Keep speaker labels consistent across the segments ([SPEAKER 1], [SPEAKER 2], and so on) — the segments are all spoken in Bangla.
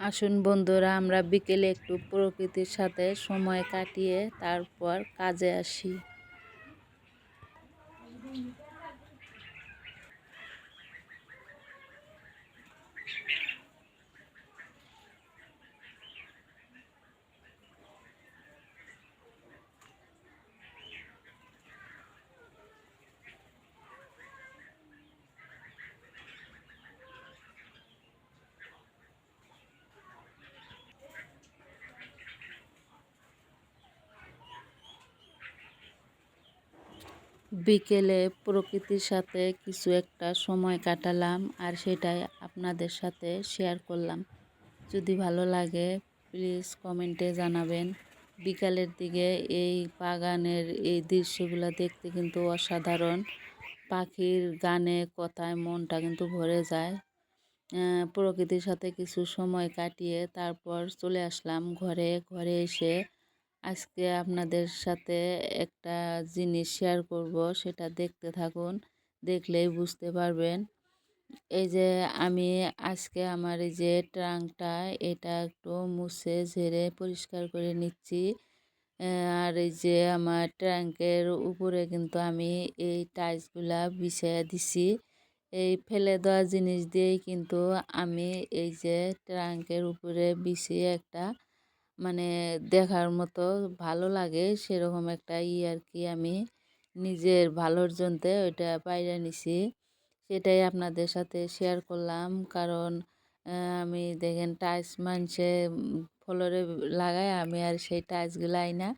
[SPEAKER 1] আসুন বন্ধুরা আমরা বিকেলে একটু প্রকৃতির সাথে সময় কাটিয়ে তারপর কাজে আসি। বিকেলে প্রকৃতির সাথে কিছু একটা সময় কাটালাম আর সেটাই আপনাদের সাথে শেয়ার করলাম। যদি ভালো লাগে প্লিজ কমেন্টে জানাবেন। বিকালের দিকে এই বাগানের এই দৃশ্যগুলো দেখতে কিন্তু অসাধারণ। পাখির গানে, কথায় মনটা কিন্তু ভরে যায়। প্রকৃতির সাথে কিছু সময় কাটিয়ে তারপর চলে আসলাম ঘরে। ঘরে এসে আজকে আপনাদের সাথে একটা জিনিস শেয়ার করব, সেটা দেখতে থাকুন, দেখলেই বুঝতে পারবেন। এই যে আমি আজকে আমার এই যে ট্রাঙ্কটা, এটা একটু মুছে, ঝেড়ে পরিষ্কার করে নিচ্ছি। আর এই যে আমার ট্রাঙ্কের উপরে কিন্তু আমি এই টাইলসগুলা বিছিয়ে দিছি। এই ফেলে দেওয়া জিনিস দিয়েই কিন্তু আমি এই যে ট্রাঙ্কের উপরে বিছিয়ে একটা মানে দেখার মতো ভালো লাগে সেরকম একটা ই আর কি আমি নিজের ভালোর জন্যে ওইটা পাইরা নিছি। সেটাই আপনাদের সাথে শেয়ার করলাম। কারণ আমি দেখেন টাইলস মানছে, ফ্লোরে লাগায় আমি আর সেই টাইলসগুলো না,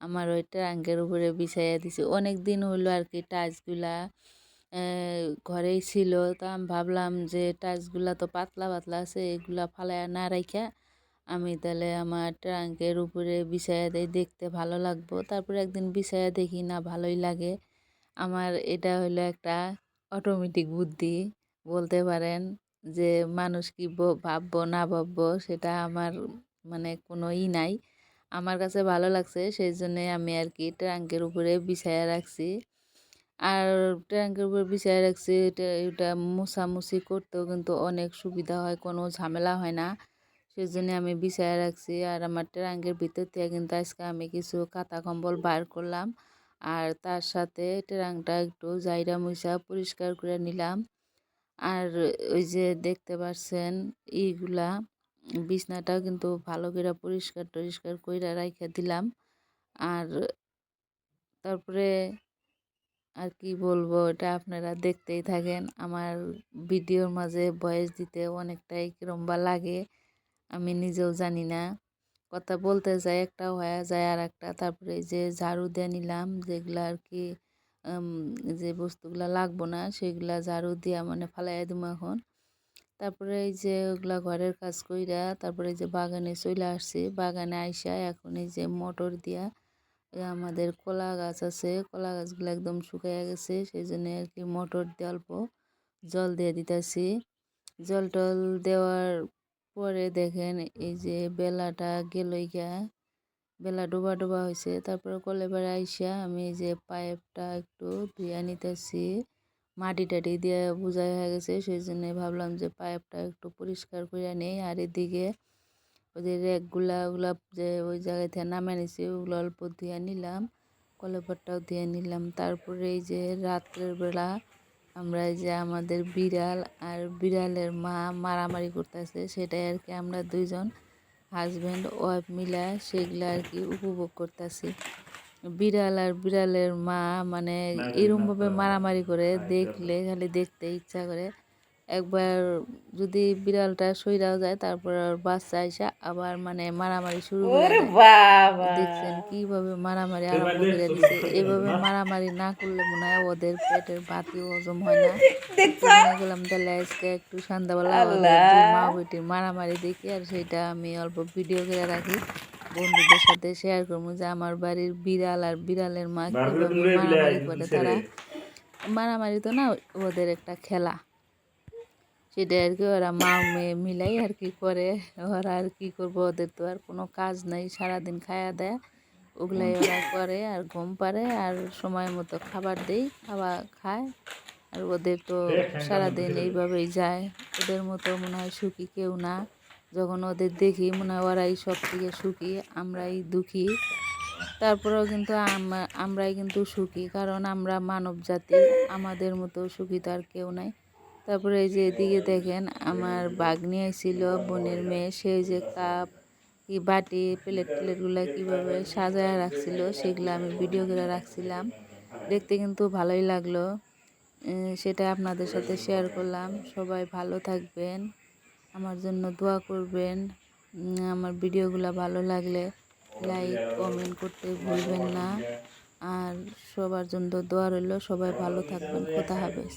[SPEAKER 1] আমার ওই ট্যাঙ্কের উপরে বিছাইয়া দিছি। অনেক দিন হলো আর কি টাইলসগুলা ঘরেই ছিল। তো আমি ভাবলাম যে টাইলসগুলা তো পাতলা পাতলা আছে, এগুলা ফালায় না রাখা আমি তাহলে আমার ট্রাঙ্কের উপরে বিছায়া দেই দেখতে ভালো লাগবো। তারপরে একদিন বিছায়া দেখি, না, ভালোই লাগে। আমার এটা হলো একটা অটোমেটিক বুদ্ধি। বলতে পারেন যে, মানুষ কি ভাববো, না ভাববো, সেটা আমার মানে কোনো ই নাই। আমার কাছে ভালো লাগছে, সেই জন্যে আমি আর কি ট্রাঙ্কের উপরে বিছায়া রাখছি। আর ট্রাঙ্কের উপরে বিছায়া রাখছি, এটা এটা মুছামুছি করতেও কিন্তু অনেক সুবিধা হয়, কোনো ঝামেলা হয় না। সেই জন্য আমি বিছায়া রাখছি। আর আমার ট্রাঙ্কের ভিতর থেকে কিন্তু আজকে আমি কিছু কাঁথা কম্বল বার করলাম। আর তার সাথে ট্রাঙ্কটা একটু জাইরা মুছা পরিষ্কার করে নিলাম। আর ওই যে দেখতে পাচ্ছেন এইগুলা বিছনাটাও কিন্তু ভালো করে পরিষ্কার টরিষ্কার করে রাইখা দিলাম। আর তারপরে আর কি বলব, এটা আপনারা দেখতেই থাকেন। আমার ভিডিওর মাঝে ভয়েস দিতে অনেকটাই কিরম্বা লাগে। আমি নিজেও জানি না। কথা বলতে যাই, একটা হয়ে যায় আর একটা তারপরে যে ঝাড়ু দিয়ে নিলাম, যেগুলো আর কি যে বস্তুগুলো লাগবো না, সেগুলা ঝাড়ু দিয়া মানে ফালাইয়া দিব এখন। তারপরে এই যে ওগুলা ঘরের কাজ কইরা, তারপরে যে বাগানে চলে আসছি। বাগানে আইসা এখন এই যে মোটর দিয়া আমাদের কলা গাছ আছে। কলা গাছগুলো একদম শুকাইয়া গেছে সেই জন্য আর কি মোটর দিয়ে অল্প জল দিয়ে দিতেছি। জল টল দেওয়ার পরে দেখেন এই যে বেলাটা গেলই গা বেলা ডোবা ডোবা হয়েছে তারপরে কলেবার আইসা আমি এই যে পাইপটা একটু ধুয়ে নিতেছি। মাটি টাটি দিয়ে বোঝাই হয়ে গেছে সেই জন্য ভাবলাম যে পাইপটা একটু পরিষ্কার করে নেই। আর এদিকে ওই যে র্যাকগুলা ওগুলা যে ওই জায়গায় থেকে নামে নিছি, ওগুলো অল্প ধুয়ে নিলাম কলেপারটাও ধুয়ে নিলাম। তারপরে এই যে রাত্রের বেলা আমরা এই যে আমাদের বিড়াল আর বিড়ালের মা মারামারি করতেছে সেটাই আর কি আমরা দুইজন হাজব্যান্ড ওয়াইফ মিলা সেগুলো আর কি উপভোগ করতেছি। বিড়াল আর বিড়ালের মা মানে এরমভাবে মারামারি করে দেখলে খালি দেখতে ইচ্ছা করে। একবার যদি বিড়ালটা সইরাও যায় তারপর আর বাচ্চা আইসা আবার মানে মারামারি শুরু করে দেখছেন কীভাবে মারামারি আরম্ভ করে দিচ্ছে এভাবে মারামারি না করলে মনে হয় ওদের পেটের ভাতই হজম হয় না। গেলাম তাহলে আজকে একটু সন্ধ্যাবেলা মা বেটির মারামারি দেখি আর সেটা আমি অল্প ভিডিও করে রাখি। বন্ধুদের সাথে শেয়ার করব যে আমার বাড়ির বিড়াল আর বিড়ালের মা কীভাবে মারামারি করে তারা। মারামারি তো না ওদের একটা খেলা। সেটা আর কি ওরা মা মেয়ে মিলাই আর কি করে? ওরা আর কি করব? ওদের তো আর কোনো কাজ নাই, সারাদিন খায়া দেয়। ওগুলাই ওরা করে আর ঘুম পারে আর সময় মতো খাবার দেই, খাওয়া খায়। আর ওদের তো সারাদিন এইভাবেই যায়। ওদের মতো মনে হয় সুখী কেউ না। যখন ওদের দেখি মনে হয় ওরাই সব থেকে সুখী, আমরাই দুঃখী। তারপরেও কিন্তু আমরাই কিন্তু সুখী, কারণ আমরা মানব জাতি আমাদের মতো সুখী তো আর কেউ নাই। তারপরে এই যে এদিকে দেখেন, আমার বাঘ নিয়ে ছিল বোনের মেয়ে সেই যে কাপ, কি বাটি, প্লেট প্লেটগুলো কীভাবে সাজায় রাখছিল, সেগুলো আমি ভিডিও করে রাখছিলাম। দেখতে কিন্তু ভালোই লাগল। সেটা আপনাদের সাথে শেয়ার করলাম। সবাই ভালো থাকবেন, আমার জন্য দোয়া করবেন। আমার ভিডিওগুলো ভালো লাগলে লাইক কমেন্ট করতে ভুলবেন না। আর সবার জন্য দোয়া রইল। সবাই ভালো থাকবেন। কোথা হাফেজ।